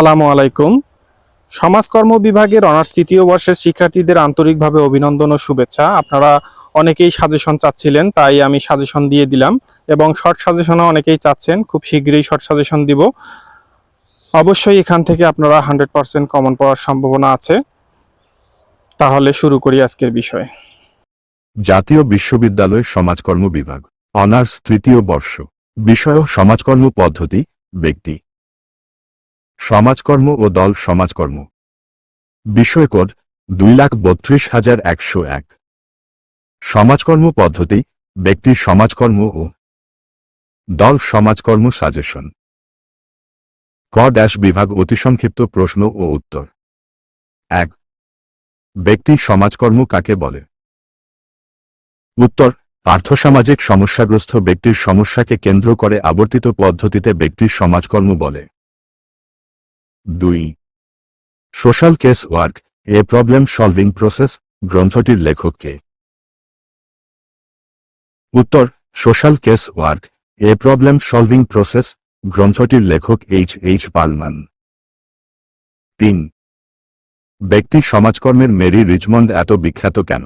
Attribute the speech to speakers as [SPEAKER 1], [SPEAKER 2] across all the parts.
[SPEAKER 1] আসসালামু আলাইকুম। সমাজকর্ম বিভাগের অনার্স তৃতীয় বর্ষের শিক্ষার্থীদের আন্তরিকভাবে অভিনন্দন ও শুভেচ্ছা। আপনারা অনেকেই সাজেশন চাচ্ছিলেন, তাই আমি সাজেশন দিয়ে দিলাম এবং শর্ট সাজেশনও অনেকেই চাচ্ছেন। খুব শীঘ্রই শর্ট সাজেশন দিব। অবশ্যই এখান থেকে আপনারা হান্ড্রেড পার্সেন্ট কমন পাওয়ার সম্ভাবনা আছে। তাহলে শুরু করি আজকের বিষয়।
[SPEAKER 2] জাতীয় বিশ্ববিদ্যালয় সমাজকর্ম বিভাগ, অনার্স তৃতীয় বর্ষ, বিষয় সমাজকর্ম পদ্ধতি, ব্যক্তি। সমাজকর্ম ও দল সমাজকর্ম। বিষয় কোড দুই লাখ বত্রিশ হাজার একশো এক। সমাজকর্ম পদ্ধতি, ব্যক্তির সমাজকর্ম ও দল সমাজকর্ম সাজেশন। ক ড্যাশ বিভাগ অতিসংক্ষিপ্ত প্রশ্ন ও উত্তর। এক, ব্যক্তি সমাজকর্ম কাকে বলে? উত্তর আর্থসামাজিক সমস্যাগ্রস্ত ব্যক্তির সমস্যাকে কেন্দ্র করে আবর্তিত পদ্ধতিতে ব্যক্তির সমাজকর্ম বলে। দুই। Social case work a problem solving process গ্রন্থটির লেখককে। উত্তর social case work a problem solving process গ্রন্থটির লেখক এইচ এইচ পালমান। তিন। ব্যক্তি সমাজকর্মের মেরি রিচমন্ড এত বিখ্যাত কেন?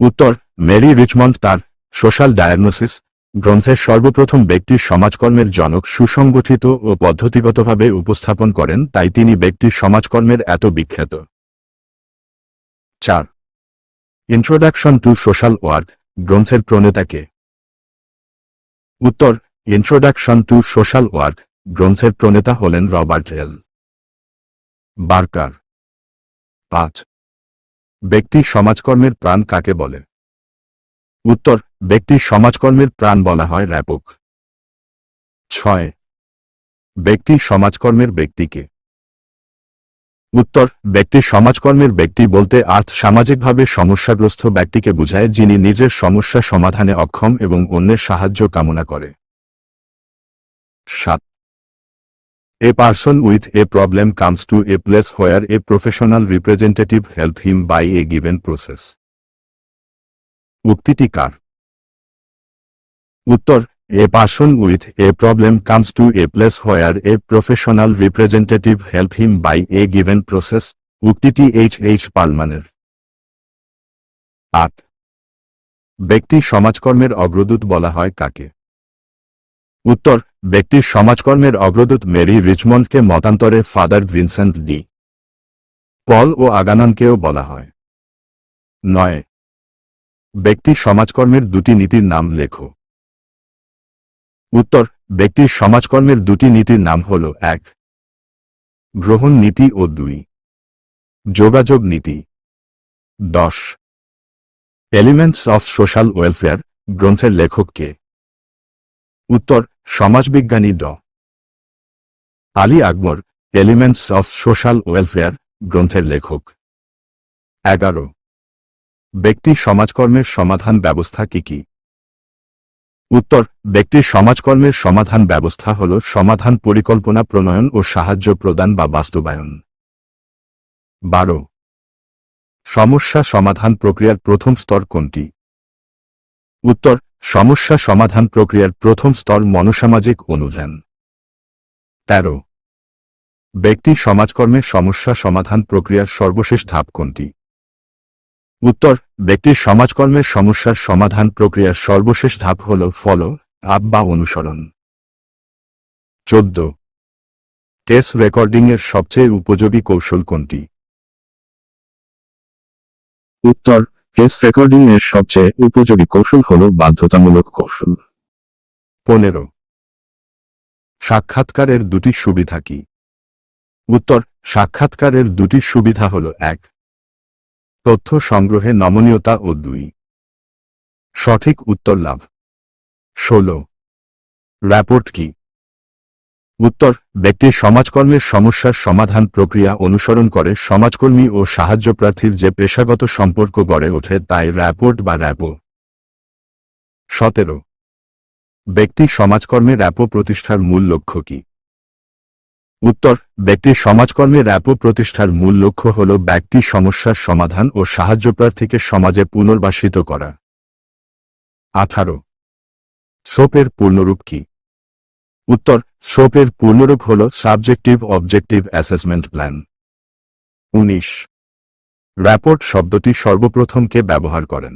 [SPEAKER 2] উত্তর, মেরি রিচমন্ড তার সোশ্যাল ডায়াগনোসিস গ্রন্থের সর্বপ্রথম ব্যক্তির সমাজকর্মের জনক সুসংগঠিত ও পদ্ধতিগতভাবে উপস্থাপন করেন, তাই তিনি ব্যক্তির সমাজকর্মের এত বিখ্যাত। চার। ইন্ট্রোডাকশন টু সোশ্যাল ওয়ার্ক গ্রন্থের প্রণেতাকে। উত্তর। ইন্ট্রোডাকশন টু সোশ্যাল ওয়ার্ক গ্রন্থের প্রণেতা হলেন রবার্ট এল বার্কার। পাঁচ। ব্যক্তি সমাজকর্মের প্রাণ কাকে বলে? উত্তর ব্যক্তি সমাজকর্মের প্রাণ বলা হয় র্যাপক। ছয় ব্যক্তি সমাজকর্মের ব্যক্তিকে। উত্তর ব্যক্তি সমাজকর্মের ব্যক্তি বলতে আর্থ সামাজিকভাবে সমস্যাগ্রস্ত ব্যক্তিকে বোঝায় যিনি নিজের সমস্যা সমাধানে অক্ষম এবং অন্যের সাহায্য কামনা করে। সাত, a person with a problem comes to a place where a professional representative help him by a given process. উক্তিটি কার? উত্তর, A person with a problem comes to a place where a professional representative help him by a given process. উক্তিটি H H পালমানের আট। ব্যক্তি সমাজকর্মের অগ্রদূত বলা হয় কাকে? উত্তর ব্যক্তির সমাজকর্মের অগ্রদূত মেরি রিচমন্ডকে মতান্তরে ফাদার ভিনসেন্ট ডি। পল ও আগাননকেও বলা হয়। নয়। ব্যক্তি সমাজকর্মের দুটি নীতির নাম লেখো। উত্তর, ব্যক্তির সমাজকর্মের দুটি নীতির নাম হল এক, গ্রহণ নীতি ও দুই, যোগাযোগ নীতি। দশ এলিমেন্টস অফ সোশ্যাল ওয়েলফেয়ার গ্রন্থের লেখক কে? উত্তর, সমাজবিজ্ঞানী ড। Ali Akbar elements of social welfare গ্রন্থের লেখক। এগারো ব্যক্তি সমাজকর্মের সমাধান ব্যবস্থা কি কি? উত্তর ব্যক্তির সমাজকর্মের সমাধান ব্যবস্থা হল সমাধান পরিকল্পনা প্রণয়ন ও সাহায্য প্রদান বা বাস্তবায়ন। বারো, সমস্যা সমাধান প্রক্রিয়ার প্রথম স্তর কোনটি? উত্তর, সমস্যা সমাধান প্রক্রিয়ার প্রথম স্তর মনসামাজিক অনুধান। তেরো, ব্যক্তি সমাজকর্মের সমস্যা সমাধান প্রক্রিয়ার সর্বশেষ ধাপ কোনটি? উত্তর ব্যক্তির সমাজকর্মের সমস্যার সমাধান প্রক্রিয়ার সর্বশেষ ধাপ হল ফল আপ বা অনুসরণ। চোদ্দ। কেস রেকর্ডিংয়ের সবচেয়ে উপযোগী কৌশল কোনটি? উত্তর কেস রেকর্ডিং এর সবচেয়ে উপযোগী কৌশল হল বাধ্যতামূলক কৌশল। পনেরো। সাক্ষাৎকারের দুটি সুবিধা কি? উত্তর সাক্ষাৎকারের দুটি সুবিধা হল এক তথ্য সংগ্রহে নমনীয়তা ও দুই। সঠিক উত্তর লাভ। ষোল। র্যাপোর্ট কি? উত্তর ব্যক্তির সমাজকর্মের সমস্যার সমাধান প্রক্রিয়া অনুসরণ করে সমাজকর্মী ও সাহায্য প্রার্থীর যে পেশাগত সম্পর্ক গড়ে ওঠে তাই র্যাপোর্ট বা র্যাপো সতেরো। ব্যক্তি সমাজকর্মে র্যাপো প্রতিষ্ঠার মূল লক্ষ্য কি? উত্তর, ব্যক্তির সমাজকর্মে র্যাপো প্রতিষ্ঠার মূল লক্ষ্য হল ব্যক্তি সমস্যার সমাধান ও সাহায্যপ্রার্থীকে সমাজে পুনর্বাসিত করা। আঠারো সোপের পূর্ণরূপ কি? উত্তর সোপের পূর্ণরূপ হল সাবজেক্টিভ অবজেক্টিভ অ্যাসেসমেন্ট প্ল্যান। উনিশ, র্যাপোর্ট শব্দটি সর্বপ্রথমকে ব্যবহার করেন।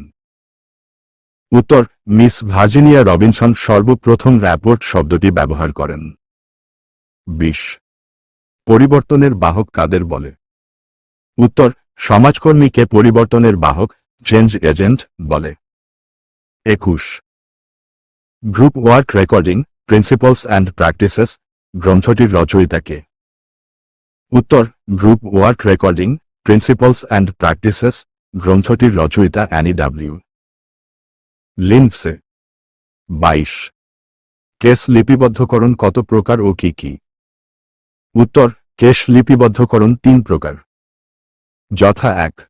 [SPEAKER 2] উত্তর, মিস ভার্জিনিয়া রবিনসন সর্বপ্রথম র্যাপোর্ট শব্দটি ব্যবহার করেন। বিশ পরিবর্তনের বাহক কাদের বলে? উত্তর, সমাজকর্মীকে পরিবর্তনের বাহক চেঞ্জ এজেন্ট বলে। একুশ। Group work recording, principles and practices, গ্রন্থটির রচয়িতাকে। উত্তর, group work recording, principles and practices, গ্রন্থটির রচয়িতা অ্যানি ডাব্লিউ। লিন্ডসে বাইশ। কেস লিপিবদ্ধকরণ কত প্রকার ও কি কি? উত্তর, কেশ লিপিবদ্ধকরণ তিন প্রকার। যথা এক।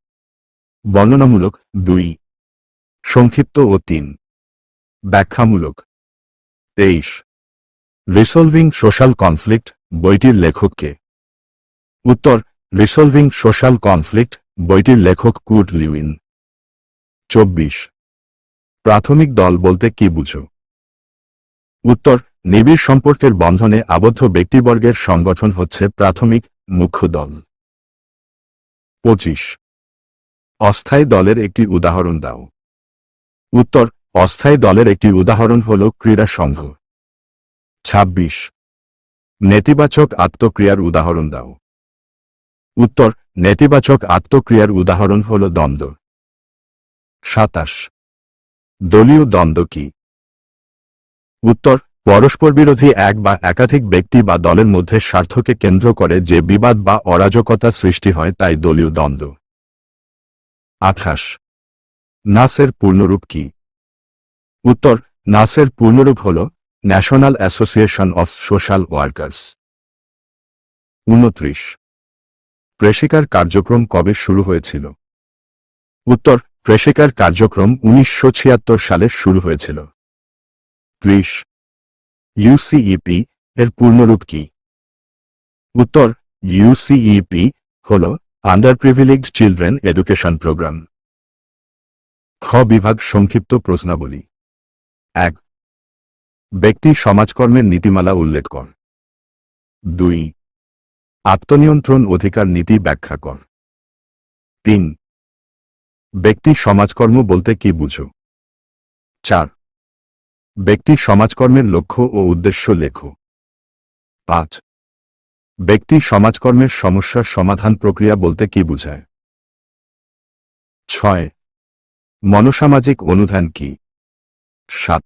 [SPEAKER 2] বর্ণনামূলক দুই। সংক্ষিপ্ত ও তিন। ব্যাখ্যামূলক। তেইশ। রিসলভিং সোশ্যাল কনফ্লিক্ট, বইটির লেখককে উত্তর, রিসলভিং সোশ্যাল কনফ্লিক্ট, বইটির লেখক কুড লিউইন। চব্বিশ। প্রাথমিক দল বলতে কি বুঝো? উত্তর নিবিড় সম্পর্কের বন্ধনে আবদ্ধ ব্যক্তিবর্গের সংগঠন হচ্ছে প্রাথমিক মুখ্য দল। পঁচিশ। অস্থায়ী দলের একটি উদাহরণ দাও। উত্তর, অস্থায়ী দলের একটি উদাহরণ হল ক্রীড়া সংঘ। ২৬ নেতিবাচক আত্মক্রিয়ার উদাহরণ দাও। উত্তর, নেতিবাচক আত্মক্রিয়ার উদাহরণ হল দ্বন্দ্ব। সাতাশ। দলীয় দ্বন্দ্ব কি? উত্তর পরস্পর বিরোধী এক বা একাধিক ব্যক্তি বা দলের মধ্যে স্বার্থকে কেন্দ্র করে যে বিবাদ বা অরাজকতা সৃষ্টি হয়, তাই দলীয় দ্বন্দ্ব। আঠাশ। নাসের পূর্ণরূপ কি? উত্তর, নাসের পূর্ণরূপ হল National Association of Social Workers উনত্রিশ। প্রেসিকার কার্যক্রম কবে শুরু হয়েছিল? উত্তর, প্রেসিকার কার্যক্রম উনিশশো ছিয়াত্তর সালে শুরু হয়েছিল। ত্রিশ। ইউসিইপি এর পূর্ণরূপ কি? উত্তর ইউসিইপি হল underprivileged children education programme খ বিভাগ সংক্ষিপ্ত প্রশ্নাবলী। এক, ব্যক্তি সমাজকর্মের নীতিমালা উল্লেখ কর। দুই, আত্মনিয়ন্ত্রণ অধিকার নীতি ব্যাখ্যা কর। তিন, ব্যক্তি সমাজকর্ম বলতে কি বুঝো? চার ব্যক্তি সমাজকর্মের লক্ষ্য ও উদ্দেশ্য লেখো। পাঁচ। ব্যক্তি সমাজকর্মের সমস্যার সমাধান প্রক্রিয়া বলতে কি বুঝায়? ছয়। মনোসামাজিক অনুধান কি? সাত।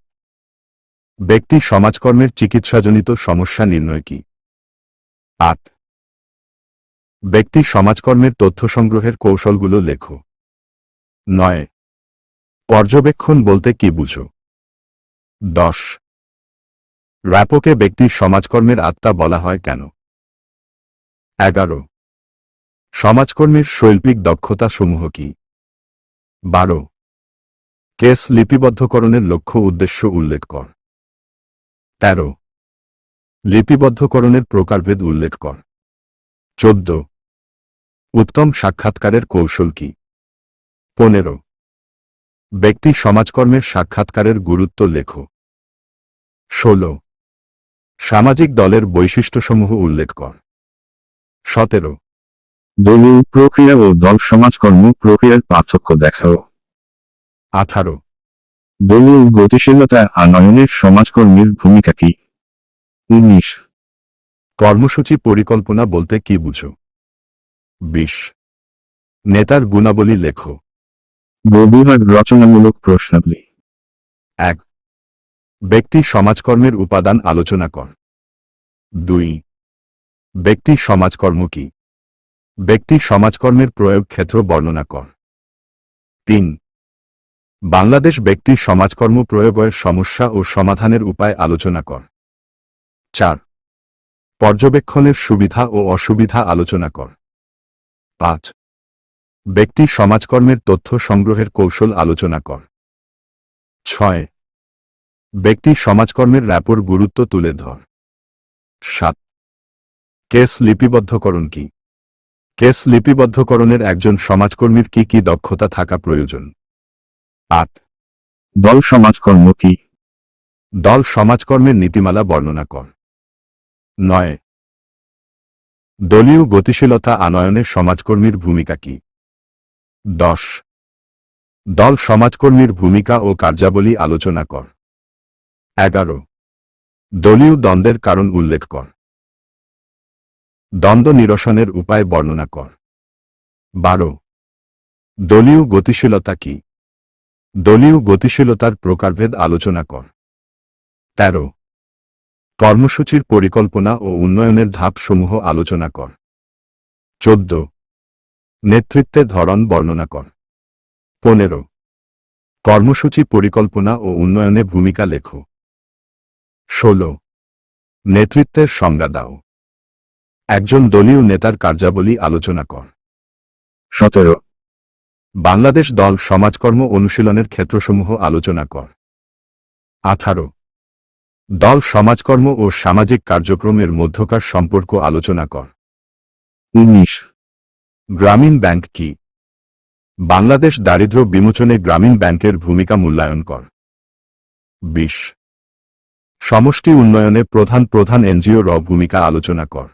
[SPEAKER 2] ব্যক্তি সমাজকর্মের চিকিৎসাজনিত সমস্যা নির্ণয় কি? আট। ব্যক্তি সমাজকর্মের তথ্য সংগ্রহের কৌশলগুলো লেখো। নয়। পর্যবেক্ষণ বলতে কি বুঝো? দশ। র্যাপোকে ব্যক্তির সমাজকর্মের আত্মা বলা হয় কেন? এগারো। সমাজকর্মের শৈল্পিক দক্ষতা সমূহ কি? বারো। কেস লিপিবদ্ধকরণের লক্ষ্য উদ্দেশ্য উল্লেখ কর। তেরো। লিপিবদ্ধকরণের প্রকারভেদ উল্লেখ কর। চোদ্দ। উত্তম সাক্ষাৎকারের কৌশল কি? পনেরো। ব্যক্তি সমাজকর্মের সাক্ষাৎকারের গুরুত্ব লেখ। ষোলো। সামাজিক দলের বৈশিষ্ট্যসমূহ উল্লেখ কর। সতেরো।
[SPEAKER 3] দলীয় প্রক্রিয়া ও দল সমাজকর্ম প্রক্রিয়ার পার্থক্য দেখাও।
[SPEAKER 2] আঠারো।
[SPEAKER 3] দলীয় গতিশীলতা আনয়নের সমাজকর্মীর ভূমিকা কি? উনিশ।
[SPEAKER 2] কর্মসূচি পরিকল্পনা বলতে কি বুঝো? বিশ। নেতার গুণাবলী লেখো।
[SPEAKER 3] গবিভাগ রচনামূলক প্রশ্নাবলী
[SPEAKER 2] এক, ব্যক্তি সমাজকর্মের উপাদান আলোচনা কর। দুই, ব্যক্তি সমাজকর্ম কি? ব্যক্তি সমাজকর্মের প্রয়োগ ক্ষেত্র বর্ণনা কর। তিন, বাংলাদেশ ব্যক্তি সমাজকর্ম প্রয়োগের সমস্যা ও সমাধানের উপায় আলোচনা কর। চার, পর্যবেক্ষণের সুবিধা ও অসুবিধা আলোচনা কর। পাঁচ ব্যক্তি সমাজকর্মের তথ্য সংগ্রহের কৌশল আলোচনা কর। ছয়, ব্যক্তি সমাজকর্মের র্যাপোর গুরুত্ব তুলে ধর। সাত, কেস লিপিবদ্ধকরণ কি? কেস লিপিবদ্ধকরণের একজন সমাজকর্মীর কি কি দক্ষতা থাকা প্রয়োজন? আট,
[SPEAKER 3] দল সমাজকর্ম কি?
[SPEAKER 2] দল সমাজকর্মের নীতিমালা বর্ণনা কর। নয়, দলীয় গতিশীলতা আনয়নে সমাজকর্মীর ভূমিকা কি? দশ। দল সমাজকর্মীর ভূমিকা ও কার্যাবলী আলোচনা কর। এগারো। দলীয় দ্বন্দ্বের কারণ উল্লেখ কর। দ্বন্দ্ব নিরসনের উপায় বর্ণনা কর। বারো। দলীয় গতিশীলতা কি? দলীয় গতিশীলতার প্রকারভেদ আলোচনা কর। তেরো। কর্মসূচির পরিকল্পনা ও উন্নয়নের ধাপসমূহ আলোচনা কর। চোদ্দ। নেতৃত্বের ধরন বর্ণনা কর। পনেরো। কর্মসূচি পরিকল্পনা ও উন্নয়নে ভূমিকা লেখো। ষোলো। নেতৃত্বের সংজ্ঞা দাও। একজন দলীয় নেতার কার্যাবলী আলোচনা কর।
[SPEAKER 3] সতেরো।
[SPEAKER 2] বাংলাদেশ দল সমাজকর্ম অনুশীলনের ক্ষেত্রসমূহ আলোচনা কর। আঠারো। দল সমাজকর্ম ও সামাজিক কার্যক্রমের মধ্যকার সম্পর্ক আলোচনা কর।
[SPEAKER 3] উনিশ।
[SPEAKER 2] গ্রামীণ ব্যাংক কি? বাংলাদেশ দারিদ্র বিমোচনে গ্রামীণ ব্যাংকের ভূমিকা মূল্যায়ন কর। বিশ। সমষ্টি উন্নয়নে প্রধান প্রধান এনজিও র ভূমিকা আলোচনা কর।